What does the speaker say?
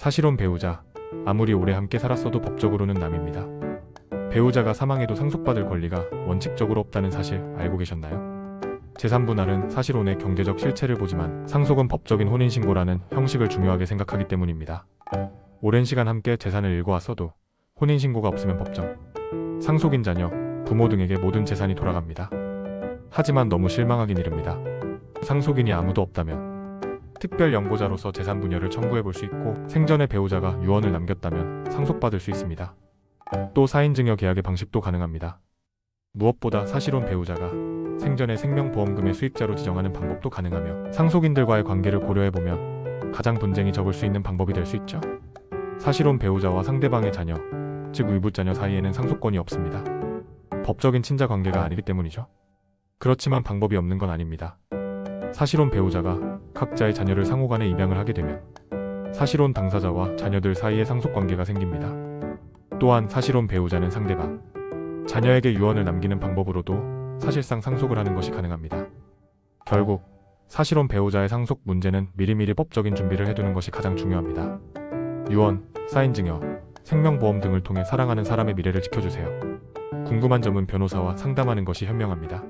사실혼 배우자, 아무리 오래 함께 살았어도 법적으로는 남입니다. 배우자가 사망해도 상속받을 권리가 원칙적으로 없다는 사실 알고 계셨나요? 재산 분할은 사실혼의 경제적 실체를 보지만 상속은 법적인 혼인신고라는 형식을 중요하게 생각하기 때문입니다. 오랜 시간 함께 재산을 일궈왔어도 혼인신고가 없으면 법정, 상속인 자녀, 부모 등에게 모든 재산이 돌아갑니다. 하지만 너무 실망하긴 이릅니다. 상속인이 아무도 없다면 특별 연고자로서 재산 분열을 청구해 볼 수 있고 생전에 배우자가 유언을 남겼다면 상속받을 수 있습니다. 또 사인 증여 계약의 방식도 가능합니다. 무엇보다 사실혼 배우자가 생전에 생명보험금의 수익자로 지정하는 방법도 가능하며 상속인들과의 관계를 고려해 보면 가장 분쟁이 적을 수 있는 방법이 될 수 있죠. 사실혼 배우자와 상대방의 자녀, 즉 의붓자녀 사이에는 상속권이 없습니다. 법적인 친자 관계가 아니기 때문이죠. 그렇지만 방법이 없는 건 아닙니다. 사실혼 배우자가 각자의 자녀를 상호간에 입양을 하게 되면 사실혼 당사자와 자녀들 사이에 상속 관계가 생깁니다. 또한 사실혼 배우자는 상대방 자녀에게 유언을 남기는 방법으로도 사실상 상속을 하는 것이 가능합니다. 결국 사실혼 배우자의 상속 문제는 미리미리 법적인 준비를 해두는 것이 가장 중요합니다. 유언, 사인 증여, 생명보험 등을 통해 사랑하는 사람의 미래를 지켜주세요. 궁금한 점은 변호사와 상담하는 것이 현명합니다.